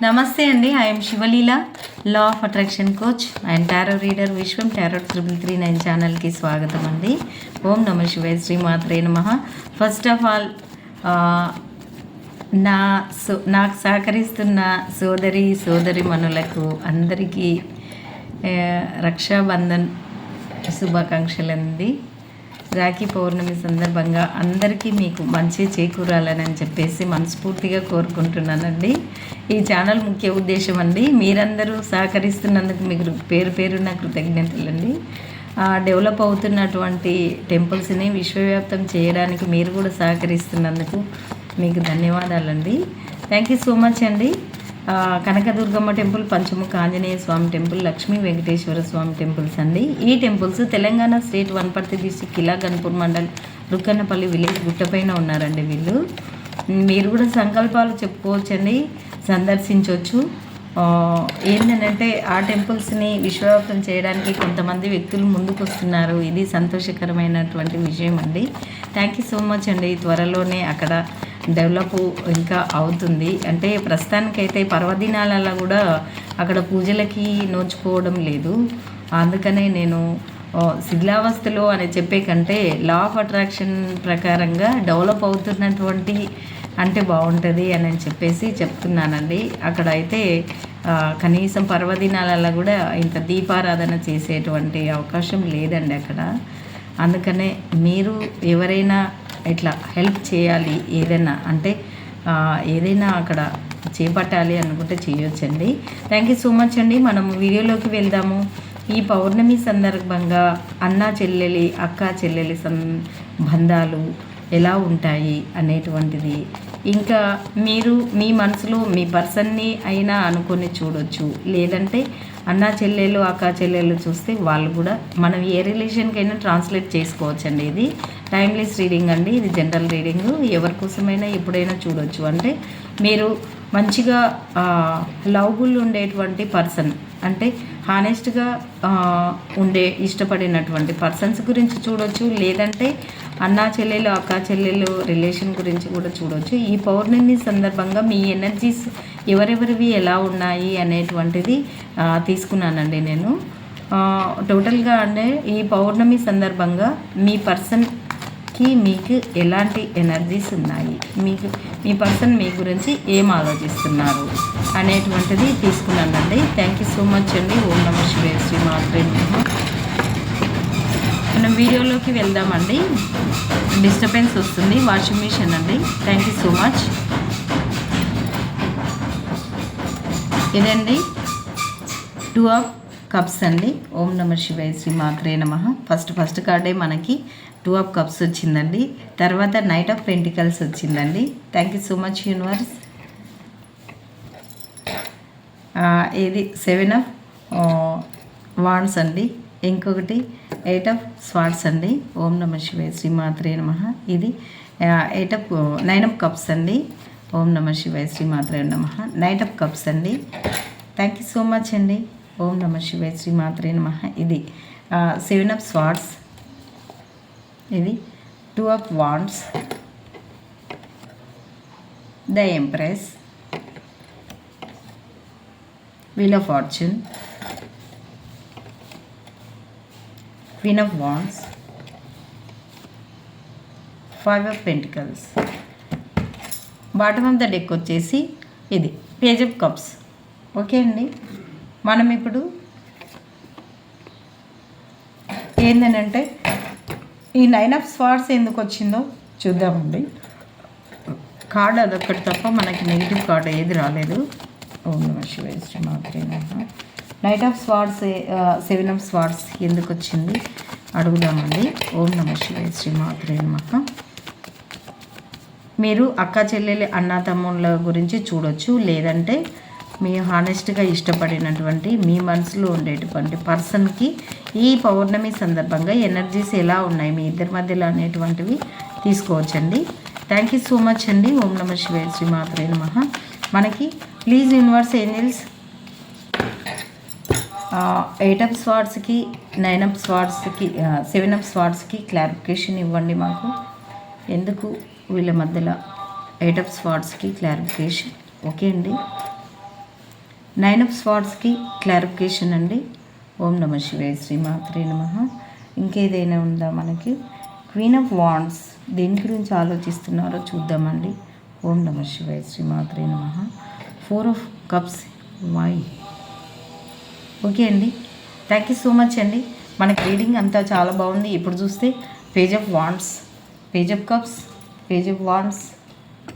నమస్తే అండి. I'm Shivaleela law of attraction coach and tarot reader Vishwam tarot triple three nine ఛానల్కి స్వాగతం అండి. ఓం నమ శివాయ శ్రీ మాత్రే నమ. ఫస్ట్ ఆఫ్ ఆల్ నా సో నాకు సహకరిస్తున్న సోదరి సోదరి మనులకు అందరికీ ఆ, రక్షాబంధన్ శుభాకాంక్షలండి. రాఖీ పౌర్ణమి సందర్భంగా అందరికీ మీకు మంచి చేకూరాలని అని చెప్పేసి మనస్ఫూర్తిగా కోరుకుంటున్నానండి. ఈ ఛానల్ ముఖ్య ఉద్దేశం అండి మీరందరూ సహకరిస్తున్నందుకు మీకు పేరు పేరున్న కృతజ్ఞతలండి. డెవలప్ అవుతున్నటువంటి టెంపుల్స్ని విశ్వవ్యాప్తం చేయడానికి మీరు కూడా సహకరిస్తున్నందుకు మీకు ధన్యవాదాలండి. థ్యాంక్ యూ సో మచ్ అండి. Kanakadurgamma temple Panchamukha Anjaneya Swamy temple Lakshmi Venkateswara Swamy temples అండి. ఈ temples Telangana state Wanaparthy district Kila Ganpur mandal Rukkannapalli village గుట్టపైన ఉన్నారండి వీళ్ళు. మీరు కూడా సంకల్పాలు చెప్పుకోవచ్చండి సందర్శించవచ్చు. ఏంటంటే ఆ టెంపుల్స్ని విశ్వవ్యాప్తం చేయడానికి కొంతమంది వ్యక్తులు ముందుకు వస్తున్నారు ఇది సంతోషకరమైనటువంటి విషయం అండి. థ్యాంక్ యూ సో మచ్ అండి. త్వరలోనే అక్కడ డెవలప్ ఇంకా అవుతుంది. అంటే ప్రస్తుతానికైతే పర్వదినాలలో కూడా అక్కడ పూజలకి నోచుకోవడం లేదు. అందుకనే నేను ఆ, శిథిలావస్థలో అని చెప్పే కంటే లా ఆఫ్ అట్రాక్షన్ ప్రకారంగా డెవలప్ అవుతున్నటువంటి అంటే బాగుంటుంది అని చెప్పేసి చెప్తున్నానండి. అక్కడ అయితే కనీసం పర్వదినాలలో కూడా ఇంత దీపారాధన చేసేటువంటి అవకాశం లేదండి అక్కడ. అందుకనే మీరు ఎవరైనా ఇట్లా హెల్ప్ చేయాలి ఏదైనా అంటే ఏదైనా అక్కడ చేపట్టాలి అనుకుంటే చేయొచ్చండి. థ్యాంక్ యూ సో మచ్ అండి. మనం వీడియోలోకి వెళ్దాము. ఈ పౌర్ణమి సందర్భంగా అన్న చెల్లెలి అక్క చెల్లెలి సం బంధాలు ఎలా ఉంటాయి అనేటువంటిది ఇంకా మీరు మీ మనసులో మీ పర్సన్ని అయినా అనుకొని చూడొచ్చు. లేదంటే అన్న చెల్లెలు అక్క చెల్లెలు చూస్తే వాళ్ళు కూడా మనం ఏ రిలేషన్కైనా ట్రాన్స్లేట్ చేసుకోవచ్చండి ఇది. టైమ్లెస్ రీడింగ్ అండి ఇది జనరల్ రీడింగ్. ఎవరి కోసమైనా ఎప్పుడైనా చూడొచ్చు. అంటే మీరు మంచిగా లవ్బుల్ ఉండేటువంటి పర్సన్ అంటే హానెస్ట్గా ఉండే ఇష్టపడినటువంటి పర్సన్స్ గురించి చూడొచ్చు. లేదంటే అన్నా చెల్లెలు అక్క చెల్లెలు రిలేషన్ గురించి కూడా చూడొచ్చు. ఈ పౌర్ణమి సందర్భంగా మీ ఎనర్జీస్ ఎవరెవరివి ఎలా ఉన్నాయి అనేటువంటిది తీసుకున్నానండి నేను. టోటల్గా అంటే ఈ పౌర్ణమి సందర్భంగా మీ పర్సన్ పర్సన్కి మీకు ఎలాంటి ఎనర్జీస్ ఉన్నాయి? మీకు మీ పర్సన్ మీ గురించి ఏం ఆలోచిస్తున్నారు? అనేటువంటిది తీసుకున్నానండి. థ్యాంక్ యూ సో మచ్ అండి. ఓం నమ శివే శ్రీ మాత్రే మనం వీడియోలోకి వెళ్దామండి. డిస్టర్బెన్స్ వస్తుంది. వాషింగ్ మిషన్ అండి. థ్యాంక్ యూ సో మచ్ ఇదండి. టూ ఆఫ్ కప్స్ అండి. ఓం నమ శివాయ శ్రీ మాత్రే నమ. ఫస్ట్ ఫస్ట్ కార్డే మనకి టూ ఆఫ్ కప్స్ వచ్చిందండి. తర్వాత నైట్ ఆఫ్ పెంటికల్స్ వచ్చిందండి. Thank you so much universe ఇది సెవెన్ ఆఫ్ వాన్స్ అండి. ఇంకొకటి ఎయిట్ ఆఫ్ స్వాట్స్ అండి. ఓం నమ శివాయ శ్రీ మాత్రే నమ. ఇది eight of nine of cups అండి. ఓం నమ శివాయ శ్రీ మాత్రే నమ. నైట్ ఆఫ్ కప్స్ అండి. థ్యాంక్ యూ సో మచ్ అండి. ఓం నమ శివాయ శ్రీ మాత్రే నమ. ఇది సెవెన్ ఆఫ్ స్వాట్స్ ఇది two of wands the empress wheel of fortune queen of wands five of pentacles bottom of the deck వచ్చేసి ఇది పేజ్ ఆఫ్ కప్స్ ఓకే అండి? మనం ఇప్పుడు ఏంటంటే ఈ నైన్ ఆఫ్ స్వార్డ్స్ ఎందుకు వచ్చిందో చూద్దామండి. కార్డ్ అదొక్కటి తప్ప మనకి నెగిటివ్ కార్డ్ ఏది రాలేదు. ఓం నమ శివాయ శ్రీ మాత్రే knight of swords seven of swords ఎందుకు వచ్చింది అడుగుదామండి. ఓం నమ శివాయ శ్రీ మాత్రే నమః. మీరు అక్క చెల్లెలి అన్న తమ్ముళ్ళ గురించి చూడొచ్చు. లేదంటే మీ హానెస్ట్గా ఇష్టపడినటువంటి మీ మనసులో ఉండేటువంటి పర్సన్కి ఈ పౌర్ణమి సందర్భంగా ఎనర్జీస్ ఎలా ఉన్నాయి? మీ ఇద్దరి మధ్యలో అనేటువంటివి తీసుకోవచ్చండి. థ్యాంక్ యూ సో మచ్ అండి. ఓం నమ శివాయ శ్రీ మాత్రే నమః. మనకి please universe angels? Eight of స్వార్డ్స్కి nine of స్వార్డ్స్కి సెవెన్ అప్ స్వార్డ్స్కి క్లారిఫికేషన్ ఇవ్వండి మాకు. ఎందుకు వీళ్ళ మధ్యలో ఎయిట్ అప్ స్వార్డ్స్కి క్లారిఫికేషన్? ఓకే అండి. నైన్ ఆఫ్ స్వాట్స్కి క్లారిఫికేషన్ అండి. ఓం నమ శివాయ శ్రీ మాత్రే నమ. ఇంకేదైనా ఉందా మనకి? క్వీన్ ఆఫ్ వాండ్స్ దేని గురించి ఆలోచిస్తున్నారో చూద్దామండి. ఓం నమ శివాయ శ్రీ మాత్రే నమ. Four of cups why. Okay అండి. థ్యాంక్ యూ సో మచ్ అండి. మనకి రీడింగ్ అంతా చాలా బాగుంది. ఇప్పుడు చూస్తే page of wands page of cups page of wands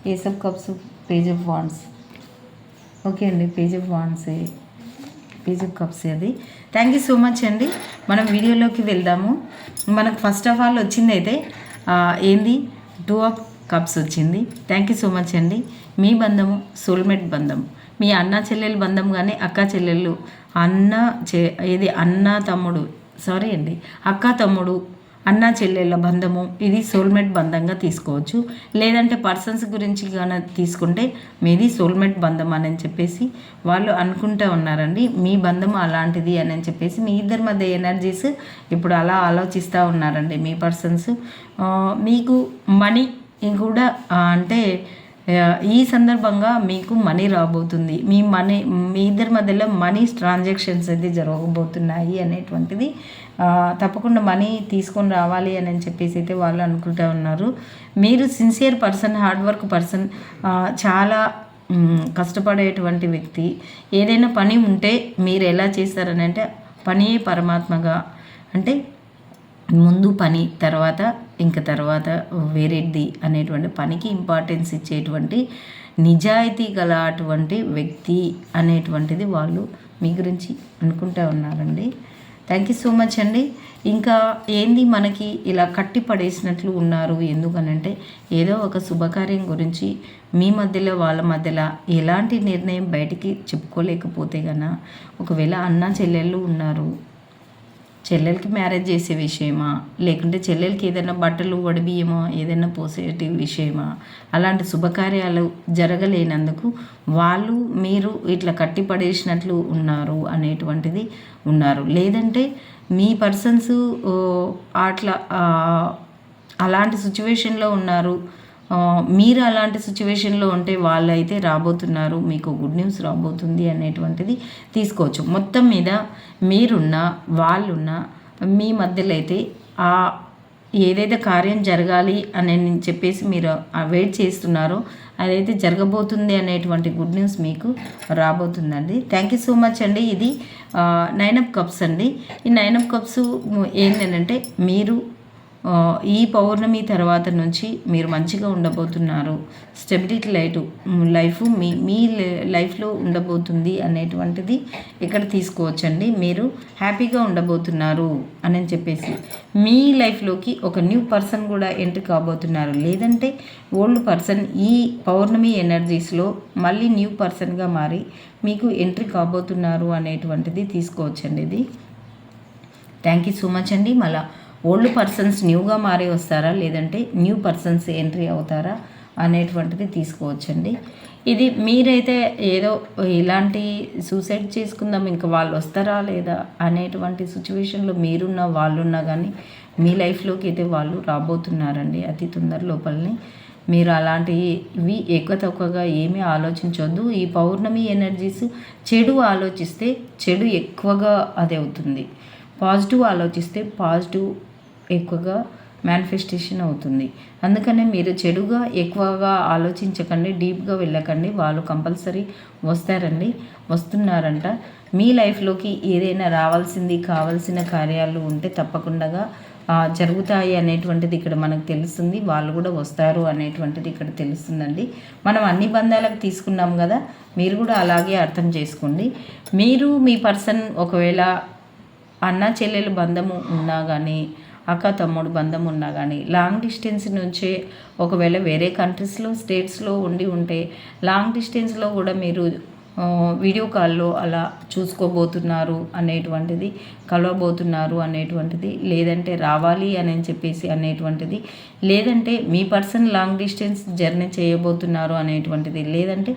ace of cups page of wands. Okay అండి page of wands page of అది. థ్యాంక్ యూ సో మచ్ అండి. మనం వీడియోలోకి వెళ్దాము. మనకు ఫస్ట్ ఆఫ్ ఆల్ వచ్చింది అయితే ఏంది? టూ ఆఫ్ కప్స్ వచ్చింది. థ్యాంక్ యూ సో మచ్ అండి. మీ బంధము సోల్మేట్ బంధం మీ అన్న చెల్లెలు బంధం కానీ అక్క చెల్లెళ్ళు అన్న చె ఏది? అన్న తమ్ముడు సారీ అండి. అక్క తమ్ముడు అన్నా చెల్లెళ్ళ బంధము. ఇది సోల్మేట్ బంధంగా తీసుకోవచ్చు. లేదంటే పర్సన్స్ గురించి కానీ తీసుకుంటే మీది సోల్మేట్ బంధం అని చెప్పేసి వాళ్ళు అనుకుంటూ ఉన్నారండి. మీ బంధం అలాంటిది అని చెప్పేసి మీ ఇద్దరి మధ్య ఎనర్జీస్ ఇప్పుడు అలా ఆలోచిస్తూ ఉన్నారండి మీ పర్సన్స్ మీకు మనీ కూడా అంటే ఈ సందర్భంగా మీకు మనీ రాబోతుంది. మీ మనీ మీ ఇద్దరి మధ్యలో మనీ ట్రాన్సాక్షన్స్ అయితే జరగబోతున్నాయి అనేటువంటిది తప్పకుండా మనీ తీసుకొని రావాలి అని అని చెప్పేసి అయితే వాళ్ళు అనుకుంటూ ఉన్నారు. మీరు sincere person hard work person చాలా కష్టపడేటువంటి వ్యక్తి. ఏదైనా పని ఉంటే మీరు ఎలా చేస్తారని అంటే పనియే పరమాత్మగా. అంటే ముందు పని తర్వాత ఇంక తర్వాత వేరేది అనేటువంటి పనికి ఇంపార్టెన్స్ ఇచ్చేటువంటి నిజాయితీ గల అటువంటి వ్యక్తి అనేటువంటిది వాళ్ళు మీ గురించి అనుకుంటూ ఉన్నారండి. థ్యాంక్ యూ సో మచ్ అండి. ఇంకా ఏంది మనకి ఇలా కట్టి పడేసినట్లు ఉన్నారు ఎందుకనంటే ఏదో ఒక శుభకార్యం గురించి మీ మధ్యలో వాళ్ళ మధ్యలో ఎలాంటి నిర్ణయం బయటికి చెప్పుకోలేకపోతే గన ఒకవేళ అన్న చెల్లెళ్ళు ఉన్నారు చెల్లెలకి మ్యారేజ్ చేసే విషయమా? లేకుంటే చెల్లెలకి ఏదైనా బట్టలు వడిబియ్యమో ఏదైనా పోసేటి విషయమా? అలాంటి శుభకార్యాలు జరగలేనందుకు వాళ్ళు మీరు ఇట్లా కట్టిపడేసినట్లు ఉన్నారు అనేటువంటిది ఉన్నారు. లేదంటే మీ పర్సన్స్ అట్లా అలాంటి సిచ్యువేషన్లో ఉన్నారు మీరు అలాంటి సిచ్యువేషన్లో ఉంటే వాళ్ళు అయితే రాబోతున్నారు మీకు గుడ్ న్యూస్ రాబోతుంది అనేటువంటిది తీసుకోవచ్చు. మొత్తం మీద మీరున్న వాళ్ళున్న మీ మధ్యలో అయితే ఆ ఏదైతే కార్యం జరగాలి అని చెప్పేసి మీరు వెయిట్ చేస్తున్నారో అదైతే జరగబోతుంది అనేటువంటి గుడ్ న్యూస్ మీకు రాబోతుందండి. థ్యాంక్ యూ సో మచ్ అండి. ఇది నైన్ అప్ కప్స్ అండి. ఈ నైన్ అప్ కప్స్ ఏంటంటే మీరు ఈ పౌర్ణమి తర్వాత నుంచి మీరు మంచిగా ఉండబోతున్నారు. స్టెబిలిటీ లైట్ లైఫ్ మీ మీ లైఫ్లో ఉండబోతుంది అనేటువంటిది ఇక్కడ తీసుకోవచ్చండి. మీరు హ్యాపీగా ఉండబోతున్నారు అని చెప్పేసి. మీ లైఫ్లోకి ఒక న్యూ పర్సన్ కూడా ఎంట్రీ కాబోతున్నారు. లేదంటే ఓల్డ్ పర్సన్ ఈ పౌర్ణమి ఎనర్జీస్లో మళ్ళీ న్యూ పర్సన్గా మారి మీకు ఎంట్రీ కాబోతున్నారు అనేటువంటిది తీసుకోవచ్చండి ఇది. థ్యాంక్ యూ సో మచ్ అండి. మళ్ళీ ఓల్డ్ పర్సన్స్ న్యూగా మారి వస్తారా? లేదంటే న్యూ పర్సన్స్ ఎంట్రీ అవుతారా? అనేటువంటిది తీసుకోవచ్చండి. ఇది మీరైతే ఏదో ఇలాంటి సూసైడ్ చేసుకుందాం ఇంకా వాళ్ళు వస్తారా లేదా అనేటువంటి సిచ్యువేషన్లో మీరున్న వాళ్ళున్నా కానీ మీ లైఫ్లోకి అయితే వాళ్ళు రాబోతున్నారండి అతి తొందర లోపలని. మీరు అలాంటివి ఎక్కువ తక్కువగా ఏమీ ఆలోచించొద్దు. ఈ పౌర్ణమి ఎనర్జీస్ చెడు ఆలోచిస్తే చెడు ఎక్కువగా అది అవుతుంది పాజిటివ్ ఆలోచిస్తే పాజిటివ్ ఎక్కువగా మేనిఫెస్టేషన్ అవుతుంది. అందుకనే మీరు చెడుగా ఎక్కువగా ఆలోచించకండి డీప్గా వెళ్ళకండి. వాళ్ళు కంపల్సరీ వస్తారండి వస్తున్నారంట. మీ లైఫ్లోకి ఏదైనా రావాల్సింది కావాల్సిన కార్యాలు ఉంటే తప్పకుండా జరుగుతాయి అనేటువంటిది ఇక్కడ మనకు తెలుస్తుంది. వాళ్ళు కూడా వస్తారు అనేటువంటిది ఇక్కడ తెలుస్తుందండి. మనం అన్ని బంధాలకు తీసుకున్నాం కదా మీరు కూడా అలాగే అర్థం చేసుకోండి. మీరు మీ పర్సన్ ఒకవేళ అన్న చెల్లెలు బంధము ఉన్నా కానీ అక్క తమ్ముడు బంధం ఉన్నా కానీ లాంగ్ డిస్టెన్స్ నుంచే ఒకవేళ వేరే కంట్రీస్లో స్టేట్స్లో ఉండి ఉంటే లాంగ్ డిస్టెన్స్లో కూడా మీరు వీడియో కాల్లో అలా చూసుకోబోతున్నారు అనేటువంటిది కలవబోతున్నారు అనేటువంటిది లేదంటే రావాలి అని చెప్పేసి అనేటువంటిది లేదంటే మీ పర్సన్ లాంగ్ డిస్టెన్స్ జర్నీ చేయబోతున్నారు అనేటువంటిది లేదంటే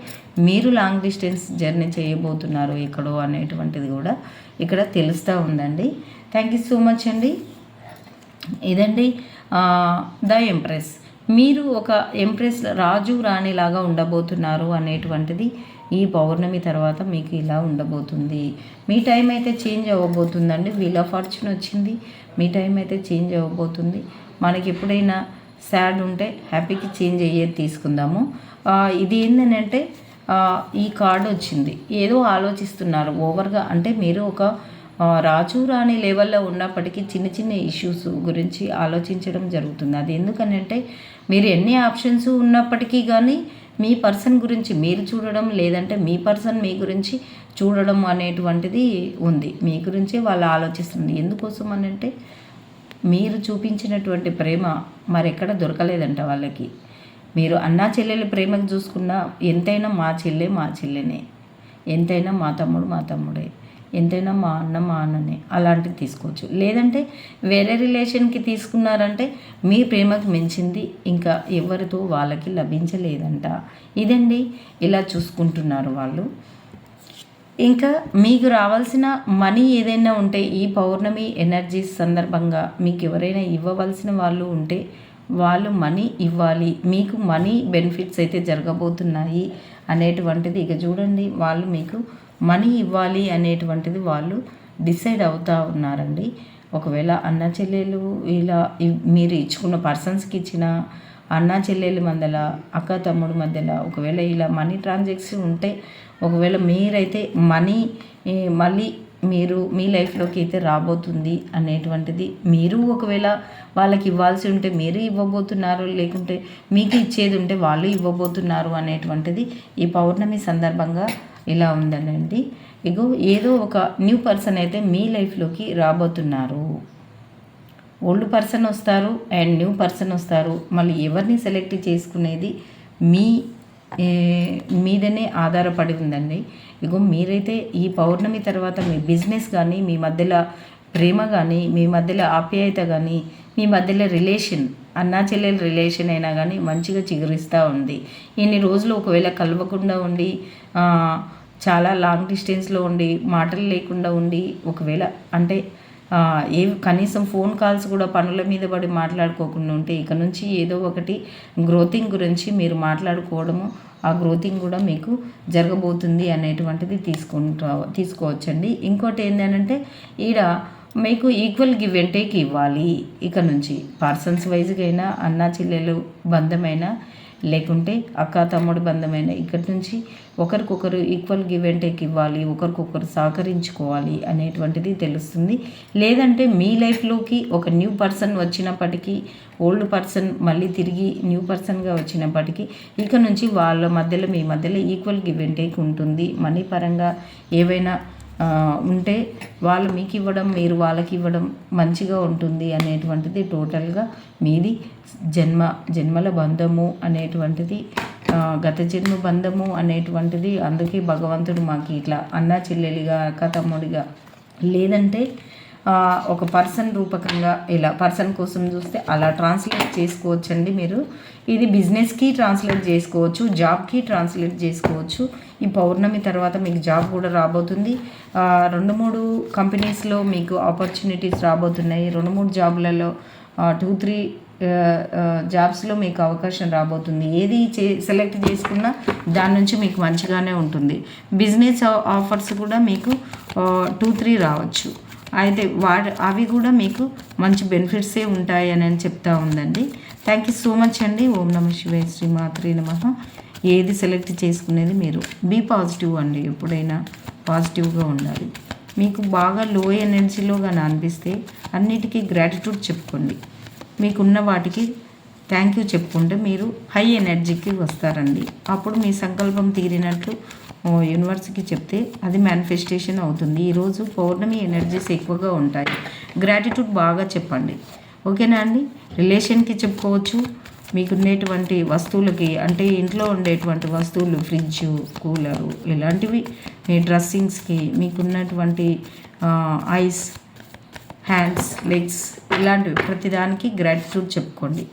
మీరు లాంగ్ డిస్టెన్స్ జర్నీ చేయబోతున్నారు ఎక్కడో అనేటువంటిది కూడా ఇక్కడ తెలుస్తూ ఉందండి. థ్యాంక్ యూ సో మచ్ అండి. ఇదండి ద ఎంప్రెస్. మీరు ఒక ఎంప్రెస్ రాజు రాణిలాగా ఉండబోతున్నారు అనేటువంటిది ఈ పౌర్ణమి తర్వాత మీకు ఇలా ఉండబోతుంది. మీ టైం అయితే చేంజ్ అవ్వబోతుందండి. వీల్ ఆఫ్ ఫార్చ్యూన్ వచ్చింది. మీ టైం అయితే చేంజ్ అవ్వబోతుంది. మనకి ఎప్పుడైనా సాడ్ ఉంటే హ్యాపీకి చేంజ్ అయ్యేది తీసుకుందాము. ఇది ఏంటంటే ఈ కార్డు వచ్చింది. ఏదో ఆలోచిస్తున్నారు. ఓవర్గా అంటే మీరు ఒక రాచు రాజు రాణి లెవెల్లో ఉన్నప్పటికీ చిన్న చిన్న ఇష్యూస్ గురించి ఆలోచించడం జరుగుతుంది. అది ఎందుకనంటే మీరు ఎన్ని ఆప్షన్స్ ఉన్నప్పటికీ కానీ మీ పర్సన్ గురించి మీరు చూడడం లేదంటే మీ పర్సన్ మీ గురించి చూడడం అనేటువంటిది ఉంది. మీ గురించే వాళ్ళు ఆలోచిస్తుంది. ఎందుకోసం అని అంటే మీరు చూపించినటువంటి ప్రేమ మరెక్కడ దొరకలేదంట వాళ్ళకి. మీరు అన్నా చెల్లెల ప్రేమకు చూసుకున్నా ఎంతైనా మా చెల్లె మా చెల్లెనే. ఎంతైనా మా తమ్ముడు మా తమ్ముడే. ఎంతైనా మా అన్న మా అన్ననే. అలాంటివి తీసుకోవచ్చు. లేదంటే వేరే రిలేషన్కి తీసుకున్నారంటే మీ ప్రేమకు మించింది ఇంకా ఎవరితో వాళ్ళకి లభించలేదంట. ఇదండి ఇలా చూసుకుంటున్నారు వాళ్ళు. ఇంకా మీకు రావాల్సిన మనీ ఏదైనా ఉంటే ఈ పౌర్ణమి ఎనర్జీస్ సందర్భంగా మీకు ఎవరైనా ఇవ్వవలసిన వాళ్ళు ఉంటే వాళ్ళు మనీ ఇవ్వాలి. మీకు మనీ బెనిఫిట్స్ అయితే జరగబోతున్నాయి అనేటువంటిది ఇక చూడండి. వాళ్ళు మీకు మనీ ఇవ్వాలి అనేటువంటిది వాళ్ళు డిసైడ్ అవుతూ ఉన్నారండి. ఒకవేళ అన్న చెల్లెలు ఇలా మీరు ఇచ్చుకున్న పర్సన్స్కి ఇచ్చిన అన్న చెల్లెలు మధ్యల అక్క తమ్ముడు మధ్యలో ఒకవేళ ఇలా మనీ ట్రాన్సాక్షన్ ఉంటే ఒకవేళ మీరైతే మనీ మళ్ళీ మీరు మీ లైఫ్లోకి అయితే రాబోతుంది అనేటువంటిది మీరు ఒకవేళ వాళ్ళకి ఇవ్వాల్సి ఉంటే మీరు ఇవ్వబోతున్నారు లేకుంటే మీకు ఇచ్చేది ఉంటే వాళ్ళు ఇవ్వబోతున్నారు అనేటువంటిది ఈ పౌర్ణమి సందర్భంగా ఇలా ఉందనండి. ఇగో ఏదో ఒక న్యూ పర్సన్ అయితే మీ లైఫ్లోకి రాబోతున్నారు. ఓల్డ్ పర్సన్ వస్తారు అండ్ న్యూ పర్సన్ వస్తారు. మళ్ళీ ఎవరిని సెలెక్ట్ చేసుకునేది మీ మీదనే ఆధారపడి ఉందండి. ఇగో మీరైతే ఈ పౌర్ణమి తర్వాత మీ బిజినెస్ కానీ మీ మధ్యలో ప్రేమ కానీ మీ మధ్యలో ఆప్యాయత కానీ మీ మధ్యలో రిలేషన్ అన్నా చెల్లెల రిలేషన్ అయినా కానీ మంచిగా చిగురిస్తూ ఉంది. ఇన్ని రోజులు ఒకవేళ కలవకుండా ఉండి చాలా లాంగ్ డిస్టెన్స్లో ఉండి మాటలు లేకుండా ఉండి ఒకవేళ అంటే ఏ కనీసం ఫోన్ కాల్స్ కూడా పనుల మీద పడి మాట్లాడుకోకుండా ఉంటే ఇక నుంచి ఏదో ఒకటి గ్రోతింగ్ గురించి మీరు మాట్లాడుకోవడము ఆ గ్రోతింగ్ కూడా మీకు జరగబోతుంది అనేటువంటిది తీసుకుంటా తీసుకోవచ్చండి. ఇంకోటి ఏంటంటే ఈడ మీకు ఈక్వల్ గివ్ అండ్ టేక్ ఇవ్వాలి. ఇక నుంచి పర్సన్స్ వైజ్గా అయినా అన్నా చెల్లెలు బంధమైనా లేకుంటే అక్క తమ్ముడు బంధమైన ఇక్కడి నుంచి ఒకరికొకరు ఈక్వల్ గివ్ అండ్ టేక్ ఇవ్వాలి ఒకరికొకరు సహకరించుకోవాలి అనేటువంటిది తెలుస్తుంది. లేదంటే మీ లైఫ్లోకి ఒక న్యూ పర్సన్ వచ్చినప్పటికీ ఓల్డ్ పర్సన్ మళ్ళీ తిరిగి న్యూ పర్సన్గా వచ్చినప్పటికీ ఇక నుంచి వాళ్ళ మధ్యలో మీ మధ్యలో ఈక్వల్ గివ్ అండ్ టేక్ ఉంటుంది. మనీ పరంగా ఏవైనా ఉంటే వాళ్ళు మీకు ఇవ్వడం మీరు వాళ్ళకి ఇవ్వడం మంచిగా ఉంటుంది అనేటువంటిది టోటల్గా మీది జన్మ జన్మల బంధము అనేటువంటిది గత జన్మ బంధము అనేటువంటిది. అందుకే భగవంతుడు మాకు ఇట్లా అన్న చెల్లెలిగా అక్క తమ్ముడిగా లేదంటే ఒక పర్సన్ రూపకంగా ఇలా పర్సన్ కోసం చూస్తే అలా ట్రాన్స్లేట్ చేసుకోవచ్చండి మీరు. ఇది బిజినెస్కి ట్రాన్స్లేట్ చేసుకోవచ్చు జాబ్కి ట్రాన్స్లేట్ చేసుకోవచ్చు. ఈ పౌర్ణమి తర్వాత మీకు జాబ్ కూడా రాబోతుంది. రెండు మూడు కంపెనీస్లో మీకు ఆపర్చునిటీస్ రాబోతున్నాయి. రెండు మూడు జాబ్లలో టూ త్రీ జాబ్స్లో మీకు అవకాశం రాబోతుంది. ఏది చే సెలెక్ట్ చేసుకున్నా దాని నుంచి మీకు మంచిగానే ఉంటుంది. బిజినెస్ ఆఫర్స్ కూడా మీకు టూ త్రీ రావచ్చు. అయితే వా అవి కూడా మీకు మంచి బెనిఫిట్సే ఉంటాయి అని అని చెప్తా ఉందండి. థ్యాంక్ యూ సో మచ్ అండి. ఓం నమ శివాయ శ్రీ మాత్రే నమ. ఏది సెలెక్ట్ చేసుకునేది మీరు. బీ పాజిటివ్ అండి. ఎప్పుడైనా పాజిటివ్గా ఉండాలి. మీకు బాగా లో ఎనర్జీలో కానీ అనిపిస్తే అన్నిటికీ గ్రాటిట్యూడ్ చెప్పుకోండి. మీకున్న వాటికి థ్యాంక్ యూ చెప్పుకుంటే మీరు హై ఎనర్జీకి వస్తారండి. అప్పుడు మీ సంకల్పం తీరినట్లు యూనివర్స్కి చెప్తే అది మేనిఫెస్టేషన్ అవుతుంది. ఈరోజు పౌర్ణమి ఎనర్జీస్ ఎక్కువగా ఉంటాయి. గ్రాటిట్యూడ్ బాగా చెప్పండి. ఓకేనా అండి? రిలేషన్కి చెప్పుకోవచ్చు. మీకు ఉండేటువంటి వస్తువులకి అంటే ఇంట్లో ఉండేటువంటి వస్తువులు ఫ్రిడ్జ్ కూలరు ఇలాంటివి మీ డ్రెస్సింగ్స్కి మీకున్నటువంటి ఐస్ హ్యాండ్స్ లెగ్స్ ఇలాంటివి ప్రతిదానికి గ్రాటిట్యూడ్ చెప్పుకోండి.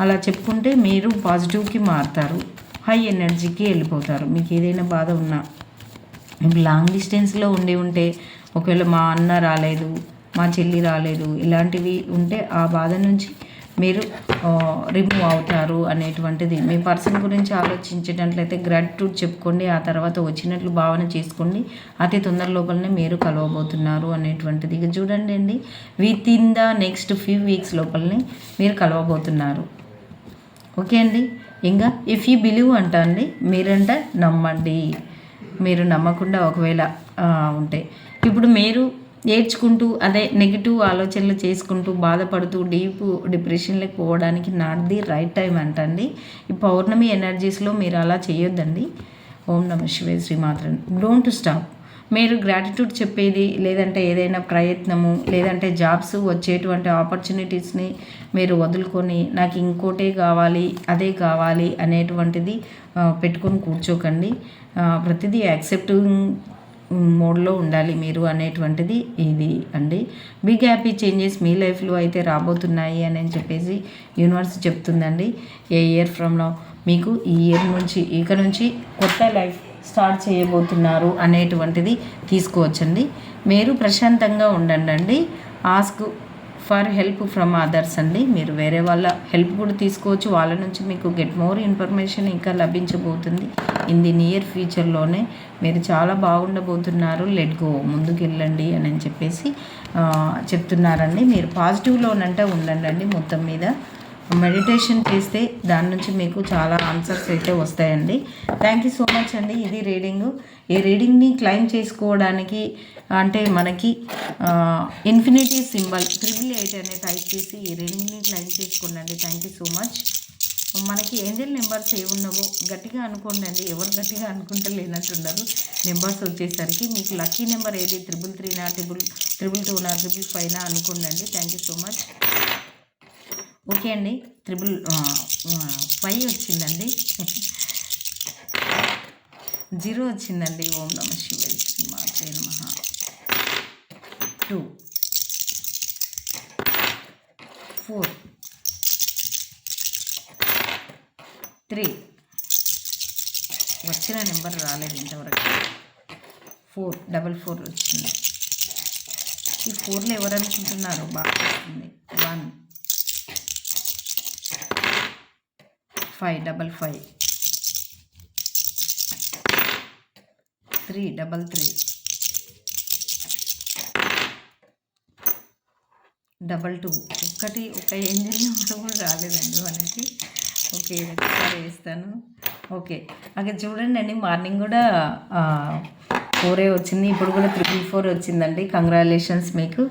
అలా చెప్పుకుంటే మీరు పాజిటివ్కి మారుతారు. హై ఎనర్జీకి వెళ్ళిపోతారు. మీకు ఏదైనా బాధ ఉన్నా మీకు లాంగ్ డిస్టెన్స్లో ఉండి ఉంటే ఒకవేళ మా అన్న రాలేదు మా చెల్లి రాలేదు ఇలాంటివి ఉంటే ఆ బాధ నుంచి మీరు రిమూవ్ అవుతారు అనేటువంటిది. మీ పర్సన్ గురించి ఆలోచించేటట్లయితే గ్రాటిట్యూడ్ చెప్పుకోండి ఆ తర్వాత వచ్చినట్లు భావన చేసుకోండి. అతి తొందర లోపలనే మీరు కలవబోతున్నారు అనేటువంటిది. ఇక చూడండి అండి with in the next few weeks లోపలనే మీరు కలవబోతున్నారు. ఓకే అండి? ఇంకా ఇఫ్ యూ బిలీవ్ అంట అండి మీరంట నమ్మండి. మీరు నమ్మకుండా ఒకవేళ ఉంటే. ఇప్పుడు మీరు ఏడ్చుకుంటూ అదే నెగిటివ్ ఆలోచనలు చేసుకుంటూ బాధపడుతూ డీప్ డిప్రెషన్లోకి పోవడానికి నాట్ ది రైట్ టైం అంటండి ఈ పౌర్ణమి ఎనర్జీస్లో మీరు అలా చేయొద్దండి. ఓం నమ శివే శ్రీమాత్రం. డోంట్ స్టాప్ మీరు గ్రాటిట్యూడ్ చెప్పేది లేదంటే ఏదైనా ప్రయత్నము లేదంటే జాబ్స్ వచ్చేటువంటి ఆపర్చునిటీస్ని మీరు వదులుకొని నాకు ఇంకోటే కావాలి అదే కావాలి అనేటువంటిది పెట్టుకొని కూర్చోకండి. ప్రతిదీ యాక్సెప్టింగ్ మోడ్లో ఉండాలి మీరు అనేటువంటిది ఇది అండి. బిగ్ హ్యాపీ చేంజెస్ మీ లైఫ్లో అయితే రాబోతున్నాయి అని చెప్పేసి యూనివర్స్ చెప్తుందండి. ఏ ఇయర్ ఫ్రమ్లో మీకు ఈ ఇయర్ నుంచి ఇక నుంచి కొత్త లైఫ్ స్టార్ట్ చేయబోతున్నారు అనేటువంటిది తీసుకోవచ్చండి. మీరు ప్రశాంతంగా ఉండండి అండి ask for help from others అండి. మీరు వేరే వాళ్ళ హెల్ప్ కూడా తీసుకోవచ్చు. వాళ్ళ నుంచి మీకు గెట్ మోర్ ఇన్ఫర్మేషన్ ఇంకా లభించబోతుంది. ఇన్ ది నియర్ ఫ్యూచర్లోనే మీరు చాలా బాగుండబోతున్నారు. లెట్ గో ముందుకు వెళ్ళండి అని చెప్పేసి చెప్తున్నారండి. మీరు పాజిటివ్లోనంటే ఉండండి మొత్తం మీద. మెడిటేషన్ చేస్తే దాని నుంచి మీకు చాలా ఆన్సర్స్ అయితే వస్తాయండి. థ్యాంక్ యూ సో మచ్ అండి ఇది రీడింగ్ ఈ రీడింగ్ని క్లైమ్ చేసుకోవడానికి అంటే మనకి ఇన్ఫినిటీ సింబల్ త్రిబుల్ ఎయిట్ అనే టైప్ చేసి ఈ రీడింగ్ని క్లైమ్ చేసుకోండి. థ్యాంక్ యూ సో మచ్ మనకి ఏంజల్ నెంబర్స్ ఏమున్నావో గట్టిగా అనుకోండి అండి ఎవరు గట్టిగా అనుకుంటే లేనట్టున్నారు నెంబర్స్ వచ్చేసరికి మీకు లక్కీ నెంబర్ ఏది? త్రిబుల్ త్రీనా ట్రిబుల్ త్రిబుల్ టూనా ట్రిబుల్ ఫైవ్నా అనుకోండి అండి thank you so much okay అండి. త్రిబుల్ ఫైవ్ వచ్చిందండి. జీరో వచ్చిందండి. ఓం నమ శివాయ శ్రీ మాత్రే నమ. టూ. ఫోర్. త్రీ. వచ్చిన నెంబర్ రాలేదు ఇంతవరకు. ఫోర్. డబల్ ఫోర్ వచ్చింది. ఈ ఫోర్లో ఎవరు అనుకుంటున్నారు? బాగా వస్తుంది. One. Five double five three double three double two ఒక్కటి ఒక ఏంజిల్ నెంబర్ కూడా రాలేదండి మనకి ఓకే ఒకసారి వేస్తాను. ఓకే. అక్కడ చూడండి అండి మార్నింగ్ కూడా ఫోరే వచ్చింది. ఇప్పుడు కూడా త్రిపుల్ ఫోర్ వచ్చిందండి. కంగ్రాచులేషన్స్ మీకు.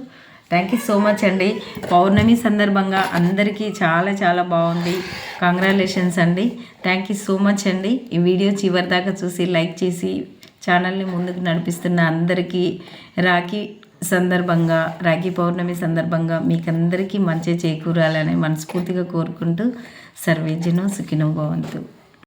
థ్యాంక్ యూ సో మచ్ అండి. పౌర్ణమి సందర్భంగా అందరికీ చాలా చాలా బాగుంది. కంగ్రాలేషన్స్ అండి. థ్యాంక్ యూ సో మచ్ అండి. ఈ వీడియో చివరి దాకా చూసి లైక్ చేసి ఛానల్ని ముందుకు నడిపిస్తున్న అందరికీ రాఖీ సందర్భంగా రాఖీ పౌర్ణమి సందర్భంగా మీకందరికీ మంచి చేకూరాలని మనస్ఫూర్తిగా కోరుకుంటూ సర్వేజనం సుఖినో భవంతు.